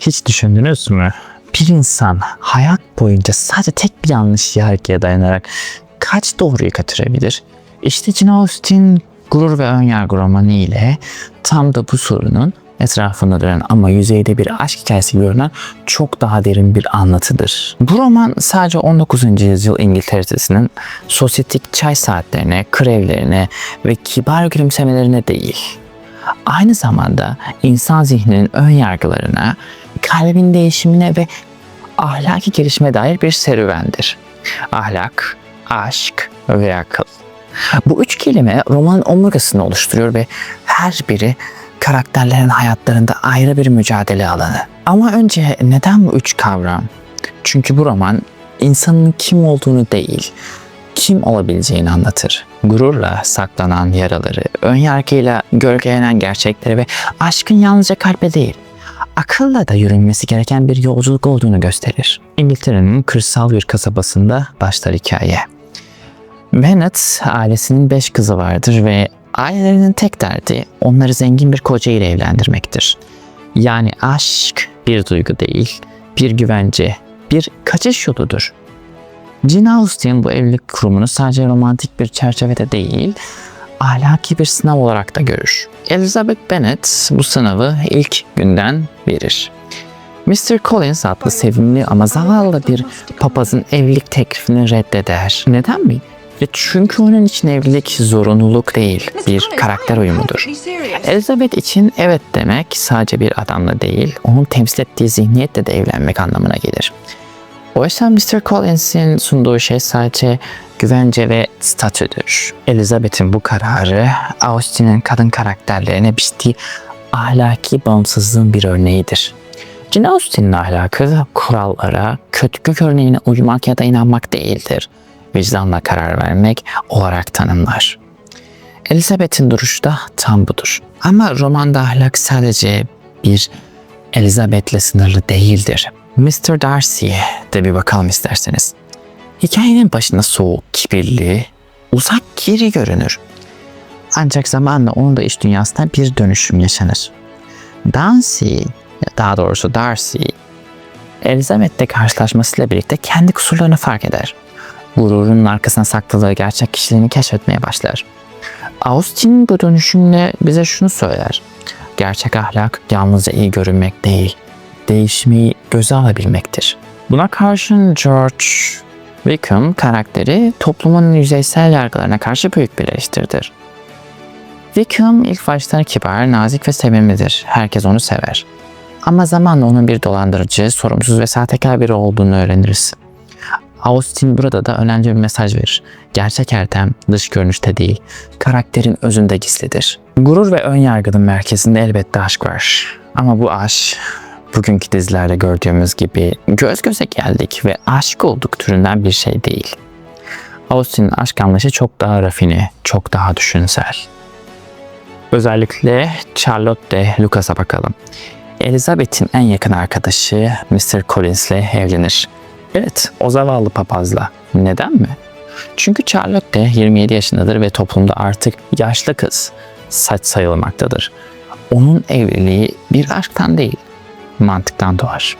Hiç düşündünüz mü? Bir insan hayat boyunca sadece tek bir yanlış yargıya dayanarak kaç doğruyu kaçırabilir? İşte Jane Austen Gurur ve Önyargı romanı ile tam da bu sorunun etrafında dönen ama yüzeyde bir aşk hikayesi görünen çok daha derin bir anlatıdır. Bu roman sadece 19. yüzyıl İngiltere'sinin sosyetik çay saatlerine, krevlerine ve kibar gülümsemelerine değil, aynı zamanda insan zihninin ön yargılarına, kalbin değişimine ve ahlaki gelişime dair bir serüvendir. Ahlak, aşk ve akıl. Bu üç kelime romanın omurgasını oluşturuyor ve her biri karakterlerin hayatlarında ayrı bir mücadele alanı. Ama önce neden bu üç kavram? Çünkü bu roman insanın kim olduğunu değil, kim olabileceğini anlatır. Gururla saklanan yaraları, önyargıyla gölgelenen gerçekleri ve aşkın yalnızca kalbe değil, akılla da yürünmesi gereken bir yolculuk olduğunu gösterir. İngiltere'nin kırsal bir kasabasında başlar hikaye. Bennett ailesinin beş kızı vardır ve ailelerinin tek derdi onları zengin bir koca ile evlendirmektir. Yani aşk bir duygu değil, bir güvence, bir kaçış yoludur. Jane Austen bu evlilik kurumunu sadece romantik bir çerçevede değil, ahlaki bir sınav olarak da görür. Elizabeth Bennet bu sınavı ilk günden verir. Mr. Collins adlı sevimli ama zavallı bir papazın evlilik teklifini reddeder. Neden mi? E çünkü onun için evlilik zorunluluk değil, bir karakter uyumudur. Elizabeth için evet demek sadece bir adamla değil, onun temsil ettiği zihniyetle de evlenmek anlamına gelir. Oysa Mr. Collins'in sunduğu şey sadece güvence ve statüdür. Elizabeth'in bu kararı Austen'in kadın karakterlerine biçtiği ahlaki bağımsızlığın bir örneğidir. Jane Austen'in ahlakı kurallara, kötülük örneğine uymak ya da inanmak değildir. Vicdanla karar vermek olarak tanımlar. Elizabeth'in duruşu da tam budur. Ama romanda ahlak sadece bir Elizabeth'le sınırlı değildir. Mr. Darcy'ye de bir bakalım isterseniz. Hikayenin başında soğuk, kibirli, uzak geri görünür. Ancak zamanla onun da iç dünyasında bir dönüşüm yaşanır. Darcy, daha doğrusu Darcy, Elizabeth'le karşılaşmasıyla birlikte kendi kusurlarını fark eder. Gururunun arkasına sakladığı gerçek kişiliğini keşfetmeye başlar. Austin bu dönüşümle bize şunu söyler. Gerçek ahlak yalnızca iyi görünmek değil, değişmeyi göze alabilmektir. Buna karşın George Wickham karakteri toplumun yüzeysel yargılarına karşı büyük bir eleştiridir. Wickham ilk başta kibar, nazik ve sevimlidir. Herkes onu sever. Ama zamanla onun bir dolandırıcı, sorumsuz ve sahtekar biri olduğunu öğreniriz. Austin burada da önemli bir mesaj verir. Gerçek erdem dış görünüşte değil, karakterin özünde gizlidir. Gurur ve ön yargının merkezinde elbette aşk var. Ama bu aşk bugünkü dizilerde gördüğümüz gibi göz göze geldik ve aşık olduk türünden bir şey değil. Austin'in aşk anlayışı çok daha rafine, çok daha düşünsel. Özellikle Charlotte Lucas'a bakalım. Elizabeth'in en yakın arkadaşı Mr. Collins'le evlenir. Evet, o zavallı papazla. Neden mi? Çünkü Charlotte 27 yaşındadır ve toplumda artık yaşlı kız saç sayılmaktadır. Onun evliliği bir aşktan değil, mantıktan doğar.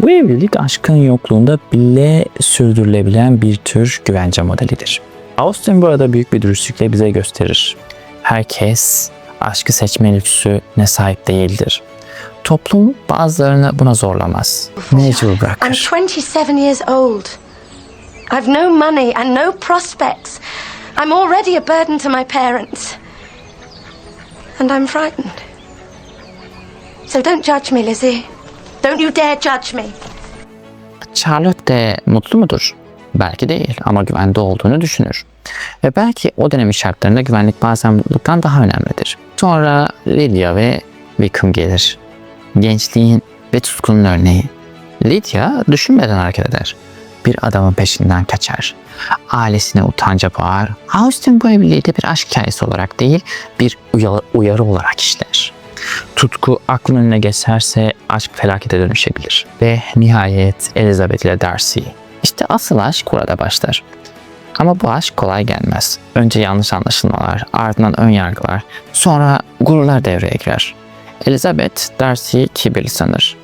Bu evlilik aşkın yokluğunda bile sürdürülebilen bir tür güvence modelidir. Austin burada büyük bir dürüstlükle bize gösterir. Herkes aşkı seçme lüksüne sahip değildir. Toplum bazılarını buna zorlamaz. Mecbur I'm bırakır. 27 years old. I've no money and no prospects. I'm already a burden to my parents. And I'm frightened. So don't judge me, Lizzie. Don't you dare judge me. Charlotte de mutlu mudur? Belki değil ama güvende olduğunu düşünür. Ve belki o dönemin şartlarında güvenlik bazen mutluluktan daha önemlidir. Sonra Lydia ve Wickham gelir. Gençliğin ve tutkunun örneği. Lydia düşünmeden hareket eder. Bir adamın peşinden kaçar. Ailesine utanca boğar. Austin bu evliliği de bir aşk hikayesi olarak değil, bir uyarı olarak işler. Tutku aklın önüne geçerse aşk felakete dönüşebilir. Ve nihayet Elizabeth ile Darcy. İşte asıl aşk burada başlar. Ama bu aşk kolay gelmez. Önce yanlış anlaşılmalar, ardından ön yargılar, sonra gururlar devreye girer. Elizabeth Darcy'yi kibirli sanır.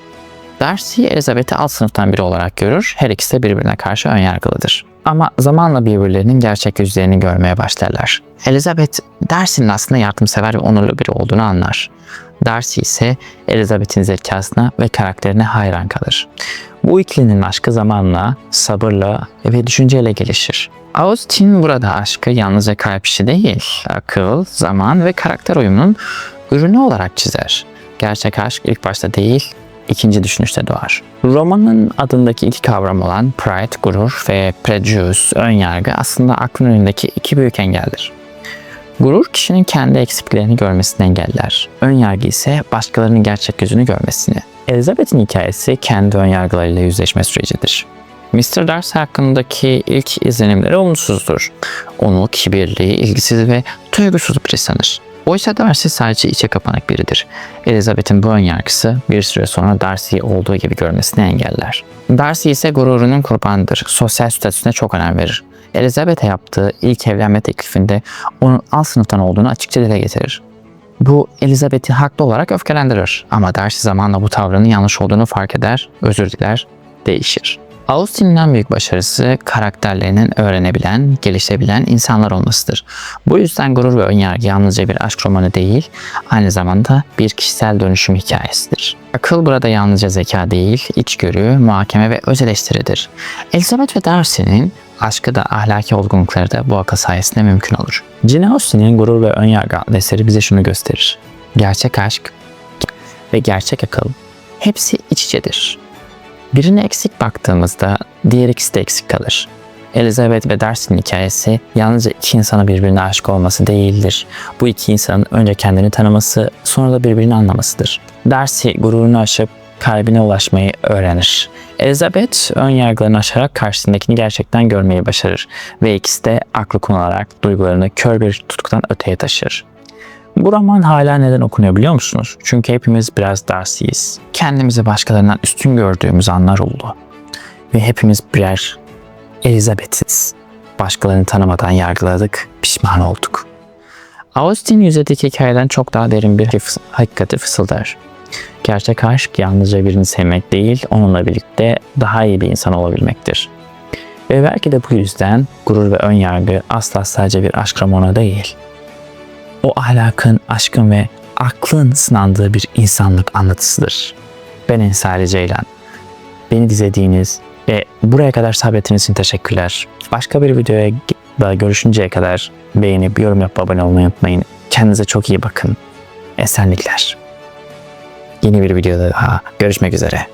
Darcy, Elizabeth'i alt sınıftan biri olarak görür. Her ikisi de birbirine karşı önyargılıdır. Ama zamanla birbirlerinin gerçek yüzlerini görmeye başlarlar. Elizabeth, Darcy'nin aslında yardımsever ve onurlu biri olduğunu anlar. Darcy ise Elizabeth'in zekasına ve karakterine hayran kalır. Bu ikilinin aşkı zamanla, sabırla ve düşünceyle gelişir. Austin burada aşkı yalnızca kalp işi değil, akıl, zaman ve karakter uyumunun ürünü olarak çizer. Gerçek aşk ilk başta değil, ikinci düşünüşte doğar. Romanın adındaki iki kavram olan pride, gurur ve prejudice, ön yargı aslında aklın önündeki iki büyük engeldir. Gurur kişinin kendi eksiklerini görmesini engeller. Ön yargı ise başkalarının gerçek yüzünü görmesini. Elizabeth'in hikayesi kendi ön yargılarıyla yüzleşme sürecidir. Mr. Darcy hakkındaki ilk izlenimleri olumsuzdur. Onu kibirli, ilgisiz ve duygusuz biri sanır. Oysa Darcy sadece içe kapanık biridir. Elizabeth'in bu önyargısı bir süre sonra Darcy'yi olduğu gibi görmesini engeller. Darcy ise gururunun kurbanıdır. Sosyal statüsüne çok önem verir. Elizabeth'e yaptığı ilk evlenme teklifinde onun alt sınıftan olduğunu açıkça dile getirir. Bu Elizabeth'i haklı olarak öfkelendirir ama Darcy zamanla bu tavrının yanlış olduğunu fark eder, özür diler, değişir. Austin'in en büyük başarısı karakterlerinin öğrenebilen, gelişebilen insanlar olmasıdır. Bu yüzden Gurur ve Önyargı yalnızca bir aşk romanı değil, aynı zamanda bir kişisel dönüşüm hikayesidir. Akıl burada yalnızca zeka değil, içgörü, muhakeme ve öz eleştiridir. Elizabeth ve Darcy'nin aşkı da ahlaki olgunlukları da bu akıl sayesinde mümkün olur. Jane Austen'in Gurur ve Önyargı adlı eseri bize şunu gösterir. Gerçek aşk ve gerçek akıl hepsi iç içedir. Birine eksik baktığımızda diğer ikisi de eksik kalır. Elizabeth ve Darcy'nin hikayesi yalnızca iki insana birbirine aşık olması değildir. Bu iki insanın önce kendini tanıması, sonra da birbirini anlamasıdır. Darcy gururunu aşıp kalbine ulaşmayı öğrenir. Elizabeth ön yargılarını aşarak karşısındakini gerçekten görmeyi başarır ve ikisi de aklı kullanarak duygularını kör bir tutkudan öteye taşır. Bu roman hala neden okunuyor biliyor musunuz? Çünkü hepimiz biraz Darcy'yiz. Kendimizi başkalarından üstün gördüğümüz anlar oldu. Ve hepimiz birer Elizabeth'iz. Başkalarını tanımadan yargıladık, pişman olduk. Austin yüzeydeki hikayeden çok daha derin bir hakikati fısıldar. Gerçek aşk yalnızca birini sevmek değil, onunla birlikte daha iyi bir insan olabilmektir. Ve belki de bu yüzden gurur ve ön yargı asla sadece bir aşk romanı değil, o ahlakın, aşkın ve aklın sınandığı bir insanlık anlatısıdır. Ben Ensari Ceylan. Beni izlediğiniz ve buraya kadar sabrettiğiniz için teşekkürler. Başka bir videoya da görüşünceye kadar beğenip yorum yapıp abone olmayı unutmayın. Kendinize çok iyi bakın. Esenlikler. Yeni bir videoda daha görüşmek üzere.